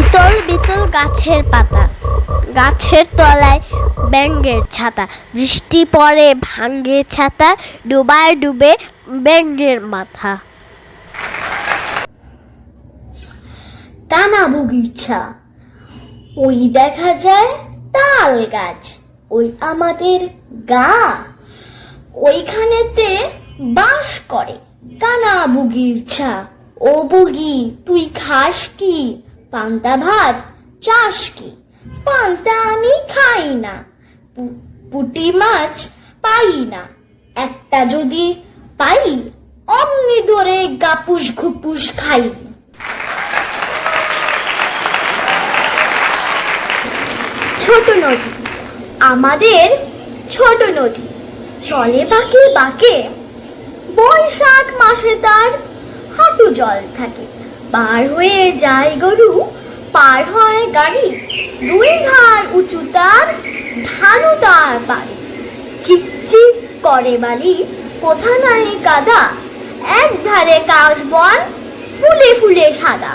ইতল বিতল গাছের পাতা। গাছের তলায় ব্যাঙ্গের ছাতা। বৃষ্টি পড়ে ভাঙ্গে ছাতা, ডুবায় ডুবে ব্যাঙ্গের মাথা। টানা বগিচা ওই দেখা যায় তাল গাছ, ওই আমাদের গা। ওইখানেতে বাস করে টানা বুগির ছা। ও বুগি, তুই খাস কি? পান্তা ভাত চাষ কি? পান্তা আমি খাই না। পুঁটি মাছ পাই না। একটা যদি পাই, অমনি ধরে গাপুস ঘুপুস খাই। ছোট নদী, আমাদের ছোট নদী। চলে বাঁকে বাঁকে, বৈশাখ মাসে তার হাঁটু জল থাকে। পার হয়ে যায় গরু পার হয় গাড়ি। দুই ধার উঁচু তার, ধানু তার বাড়ি চিপচিপ করে বালি, কোথা নাই কাদা। এক ধারে কাশ বন, ফুলে ফুলে সাদা।